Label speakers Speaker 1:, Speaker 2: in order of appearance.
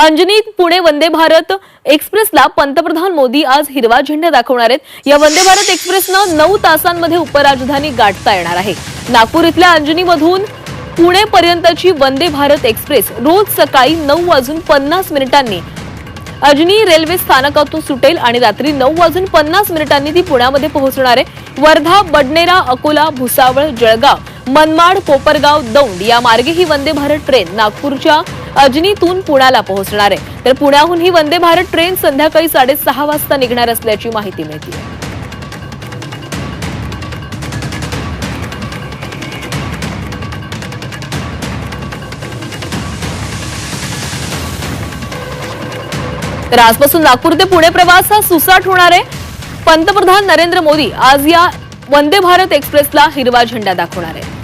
Speaker 1: अंजनी पुणे वंदे भारत एक्सप्रेसला पंतप्रधान मोदी आज हिरवा झेंडा दाखवणार आहेत. या वंदे भारत एक्सप्रेसनं नऊ तासांमध्ये उपराजधानी गाठता येणार आहे. नागपूर इथल्या अंजनीमधून पुणेपर्यंतची वंदे भारत एक्सप्रेस रोज सकाळी नऊ वाजून पन्नास मिनिटांनी अजनी रेल्वे स्थानकातून सुटेल आणि रात्री नऊ वाजून पन्नास मिनिटांनी ती पुण्यामध्ये पोहोचणार आहे. वर्धा बडनेरा अकोला भुसावळ जळगाव मनमाड कोपरगाव दौंड या मार्गे ही वंदे भारत ट्रेन नागपूरच्या अजनीतून पुण्याला पोहोचणार आहे. तर पुण्याहून ही वंदे भारत ट्रेन संध्याकाळी साडेसहा वाजता निघणार असल्याची माहिती मिळते. तर आजपासून नागपूर ते पुणे प्रवास हा सुसाट होणार आहे. पंतप्रधान नरेंद्र मोदी आज या वंदे भारत एक्सप्रेसला हिरवा झेंडा दाखवणार आहे